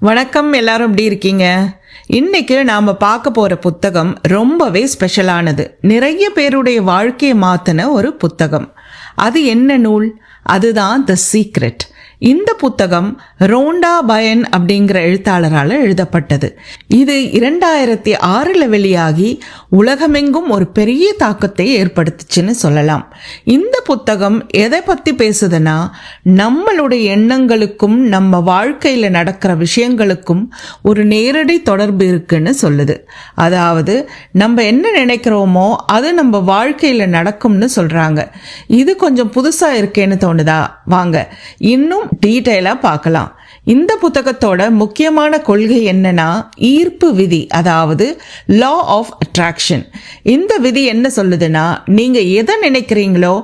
வணக்கம் எல்லாரும் எப்படி இருக்கீங்க? இன்னைக்கு நாம் பார்க்க போகிற புத்தகம் ரொம்பவே ஸ்பெஷலானது நிறைய பேருடைய வாழ்க்கையை மாற்றின ஒரு புத்தகம். அது என்ன நூல்? அதுதான் த சீக்ரெட் இந்த புத்தகம் ரோண்டா பயன் அப்படிங்கிற எழுத்தாளரால் எழுதப்பட்டது. இது இரண்டாயிரத்தி ஆறில் வெளியாகி உலகமெங்கும் ஒரு பெரிய தாக்கத்தை ஏற்படுத்துச்சுன்னு சொல்லலாம். இந்த புத்தகம் எதை பற்றி பேசுதுன்னா நம்மளுடைய எண்ணங்களுக்கும் நம்ம வாழ்க்கையில் நடக்கிற விஷயங்களுக்கும் ஒரு நேரடி தொடர்பு இருக்குன்னு சொல்லுது. அதாவது நம்ம என்ன நினைக்கிறோமோ அது நம்ம வாழ்க்கையில் நடக்கும்னு சொல்கிறாங்க இது கொஞ்சம் புதுசாக இருக்கேன்னு தோணுதா? வாங்க இன்னும் டீட்டெயிலாக பார்க்கலாம். இந்த புத்தகத்தோட முக்கியமான கொள்கை என்னன்னா ஈர்ப்பு விதி அதாவது லா ஆஃப் அட்ராக்ஷன் இந்த விதி என்ன சொல்லுதுன்னா நீங்க எதை நினைக்கிறீங்களோ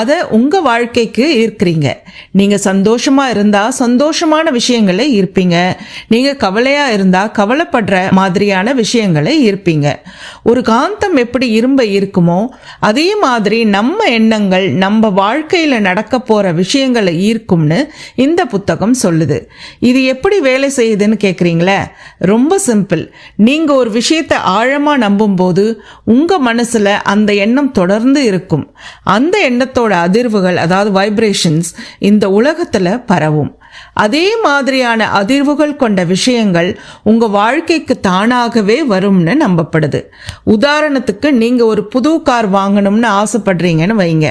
அதை உங்க வாழ்க்கைக்கு ஈர்க்கிறீங்க. நீங்க சந்தோஷமா இருந்தா சந்தோஷமான விஷயங்களை ஈர்ப்பீங்க. நீங்க கவலையா இருந்தா கவலைப்படுற மாதிரியான விஷயங்களை ஈர்ப்பீங்க. ஒரு காந்தம் எப்படி இரும்ப ஈர்க்குமோ அதே மாதிரி நம்ம எண்ணங்கள் நம்ம வாழ்க்கையில நடக்க போற விஷயங்களை ஈர்க்கும்னு இந்த புத்தகம் சொல்லுது. இது எப்படி வேலை செய்யுதுன்னு கேட்குறீங்களே ரொம்ப சிம்பிள் நீங்கள் ஒரு விஷயத்தை ஆழமாக நம்பும்போது உங்கள் மனசில் அந்த எண்ணம் தொடர்ந்து இருக்கும். அந்த எண்ணத்தோட அதிர்வுகள் அதாவது வைப்ரேஷன்ஸ் இந்த உலகத்தில் பரவும். அதே மாதிரியான அதிர்வுகள் கொண்ட விஷயங்கள் உங்கள் வாழ்க்கைக்கு தானாகவே வரும்னு நம்பப்படுது. உதாரணத்துக்கு நீங்கள் ஒரு புது கார் வாங்கணும்னு ஆசைப்படுறீங்கன்னு வைங்க.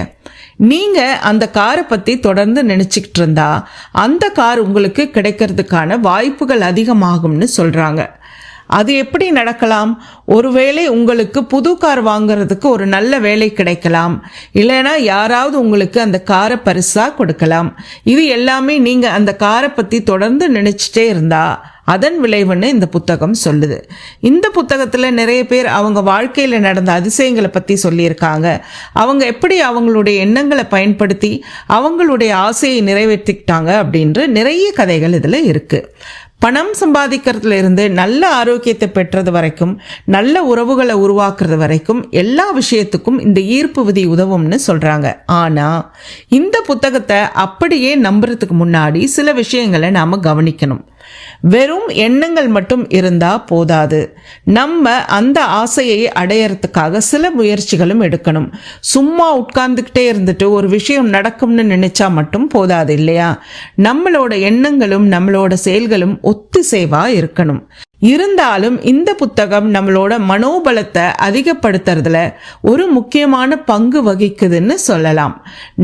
நீங்கள் அந்த காரை பற்றி தொடர்ந்து நினச்சிக்கிட்டு இருந்தா அந்த கார் உங்களுக்கு கிடைக்கிறதுக்கான வாய்ப்புகள் அதிகமாகும்னு சொல்கிறாங்க அது எப்படி நடக்கலாம்? ஒருவேளை உங்களுக்கு புது கார் வாங்குறதுக்கு ஒரு நல்ல வேலை கிடைக்கலாம். இல்லைனா யாராவது உங்களுக்கு அந்த காரை பரிசாக கொடுக்கலாம். இது எல்லாமே நீங்கள் அந்த காரை பற்றி தொடர்ந்து நினச்சிட்டே இருந்தால் அதன் விளைவுன்னு இந்த புத்தகம் சொல்லுது. இந்த புத்தகத்தில் நிறைய பேர் அவங்க வாழ்க்கையில் நடந்த அதிசயங்களை பற்றி சொல்லியிருக்காங்க. அவங்க எப்படி அவங்களுடைய எண்ணங்களை பயன்படுத்தி அவங்களுடைய ஆசையை நிறைவேற்றிக்கிட்டாங்க அப்படின்ற நிறைய கதைகள் இதில் இருக்குது பணம் சம்பாதிக்கிறதுல இருந்து நல்ல ஆரோக்கியத்தை பெற்றது வரைக்கும் நல்ல உறவுகளை உருவாக்குறது வரைக்கும் எல்லா விஷயத்துக்கும் இந்த ஈர்ப்பு விதி உதவும்னு சொல்கிறாங்க ஆனால் இந்த புத்தகத்தை அப்படியே நம்புறதுக்கு முன்னாடி சில விஷயங்களை நாம் கவனிக்கணும். வெறும் எண்ணங்கள் மட்டும் இருந்தால் போதாது. நம்ம அந்த ஆசையை அடையறதுக்காக சில முயற்சிகளும் எடுக்கணும். சும்மா உட்கார்ந்துக்கிட்டே இருந்துட்டு ஒரு விஷயம் நடக்கும்னு நினைச்சா மட்டும் போதாது இல்லையா? நம்மளோட எண்ணங்களும் நம்மளோட செயல்களும் ஒத்திசைவாக இருக்கணும். இருந்தாலும் இந்த புத்தகம் நம்மளோட மனோபலத்தை அதிகப்படுத்துறதுல ஒரு முக்கியமான பங்கு வகிக்குதுன்னு சொல்லலாம்.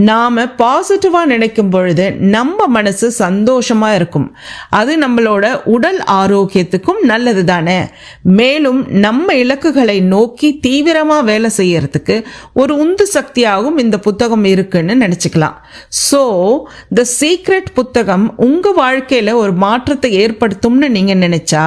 நாம பாசிட்டிவா நினைக்கும் பொழுது நம்ம மனசு சந்தோஷமா இருக்கும். அது நம்மளோட உடல் ஆரோக்கியத்துக்கும் நல்லது தானே. மேலும் நம்ம இலக்குகளை நோக்கி தீவிரமா வேலை செய்யறதுக்கு ஒரு உந்து சக்தியாகவும் இந்த புத்தகம் இருக்குன்னு நினைச்சுக்கலாம். ஸோ த சீக்ரெட் புத்தகம் உங்க வாழ்க்கையில ஒரு மாற்றத்தை ஏற்படுத்தும்னு நீங்க நினைச்சா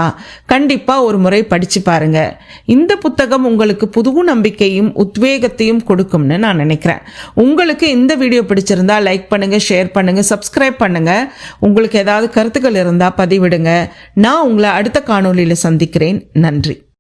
கண்டிப்பாக ஒரு முறை படித்து பாருங்க. இந்த புத்தகம் உங்களுக்கு புது நம்பிக்கையும் உத்வேகத்தையும் கொடுக்கும்னு நான் நினைக்கிறேன். உங்களுக்கு இந்த வீடியோ பிடிச்சிருந்தா லைக் பண்ணுங்க ஷேர் பண்ணுங்க சப்ஸ்கிரைப் பண்ணுங்க. உங்களுக்கு ஏதாவது கருத்துக்கள் இருந்தால் பதிவிடுங்க. நான் உங்களை அடுத்த காணொலியில் சந்திக்கிறேன். நன்றி.